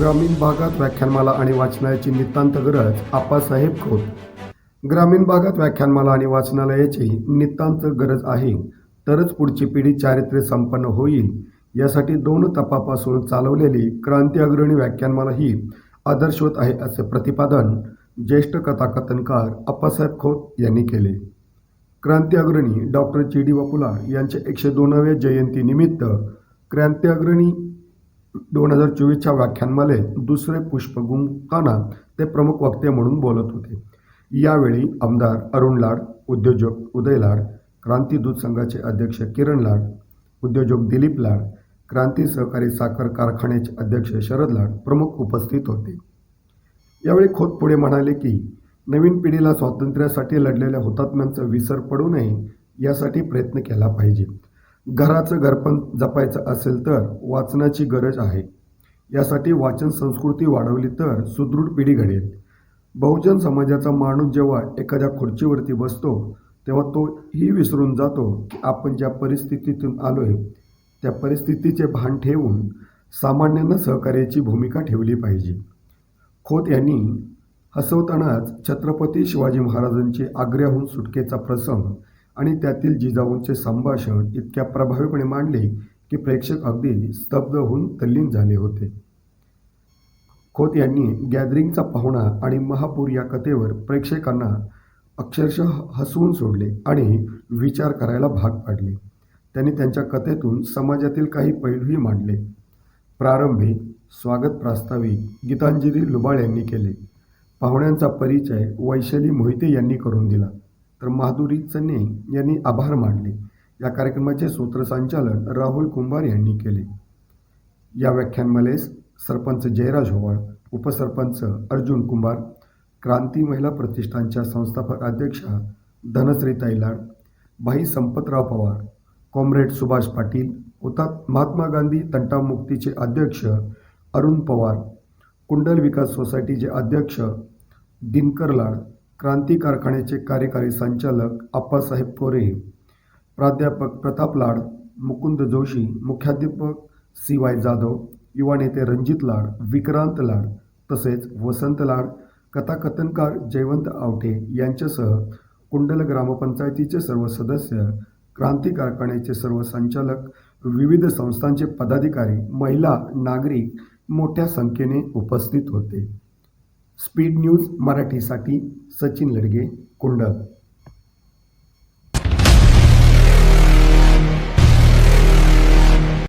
ग्रामीण भागात व्याख्यानमाला आणि वाचनालयाची नितांत गरज आप्पासाहेब खोत. ग्रामीण भागात व्याख्यानमाला आणि वाचनालयाची नितांत गरज आहे. तरच पुढची पिढी चारित्र्य संपन्न होईल. यासाठी दोन तपापासून चालवलेली क्रांती अग्रणी व्याख्यानमाला ही आदर्शवत आहे असे प्रतिपादन ज्येष्ठ कथाकथनकार आप्पासाहेब खोत यांनी केले. क्रांती अग्रणी डॉक्टर जी डी वापुला यांच्या एकशे दोनाव्या जयंतीनिमित्त क्रांती अग्रणी दोन हजार चोवीसच्या व्याख्यानमालेत दुसरे पुष्प ते प्रमुख वक्ते म्हणून बोलत होते. यावेळी आमदार अरुण लाड उद्योजक उदय लाड क्रांतीदूत संघाचे अध्यक्ष किरण लाड उद्योजक दिलीप लाड क्रांती सहकारी साखर कारखान्याचे अध्यक्ष शरद लाड प्रमुख उपस्थित होते. यावेळी खोत पुढे म्हणाले की नवीन पिढीला स्वातंत्र्यासाठी लढलेल्या हुतात्म्यांचा विसर पडू नये यासाठी प्रयत्न केला पाहिजे. घराचं घरपण जपायचं असेल तर वाचनाची गरज आहे. यासाठी वाचन संस्कृती वाढवली तर सुदृढ पिढी घडेल. बहुजन समाजाचा माणूस जेव्हा एखाद्या खुर्चीवरती बसतो तेव्हा तो ही विसरून जातो की आपण ज्या परिस्थितीतून आलो आहे त्या परिस्थितीचे भान ठेवून सामान्यांना सहकार्याची भूमिका ठेवली पाहिजे. खोत यांनी हसवतानाच छत्रपती शिवाजी महाराजांचे आग्र्याहून सुटकेचा प्रसंग आणि त्यातील जिजाऊंचे संभाषण इतक्या प्रभावीपणे मांडले की प्रेक्षक अगदी स्तब्ध होऊन तल्लीन झाले होते. खोत यांनी गॅदरिंगचा पाहुणा आणि महापूर या कथेवर प्रेक्षकांना अक्षरशः हसवून सोडले आणि विचार करायला भाग पाडले. त्यांनी त्यांच्या कथेतून समाजातील काही पैलूही मांडले. प्रारंभी स्वागत प्रास्ताविक गीतांजली लुबाळ यांनी केले. पाहुण्यांचा परिचय वैशाली मोहिते यांनी करून दिला. तर माधुरी चन्ने यांनी आभार मानले. या कार्यक्रमाचे सूत्रसंचालन राहुल कुंभार यांनी केले. या व्याख्यानमालेस सरपंच जयराज होवाळ उपसरपंच अर्जुन कुंभार क्रांती महिला प्रतिष्ठानच्या संस्थापक अध्यक्षा धनश्री तैलाड भाई संपतराव पवार कॉम्रेड सुभाष पाटील हुतात महात्मा गांधी तंटामुक्तीचे अध्यक्ष अरुण पवार कुंडल विकास सोसायटीचे अध्यक्ष दिनकर लाड क्रांती कारखान्याचे कार्यकारी संचालक आप्पासाहेब कोरे प्राध्यापक प्रताप लाड मुकुंद जोशी मुख्याध्यापक सी वाय जाधव युवा नेते रणजित लाड विक्रांत लाड तसेच वसंत लाड कथाकथनकार जयवंत आवटे यांच्यासह कुंडल ग्रामपंचायतीचे सर्व सदस्य क्रांती कारखान्याचे सर्व संचालक विविध संस्थांचे पदाधिकारी महिला नागरिक मोठ्या संख्येने उपस्थित होते. स्पीड न्यूज मराठीसाठी सचिन लडगे कुंडल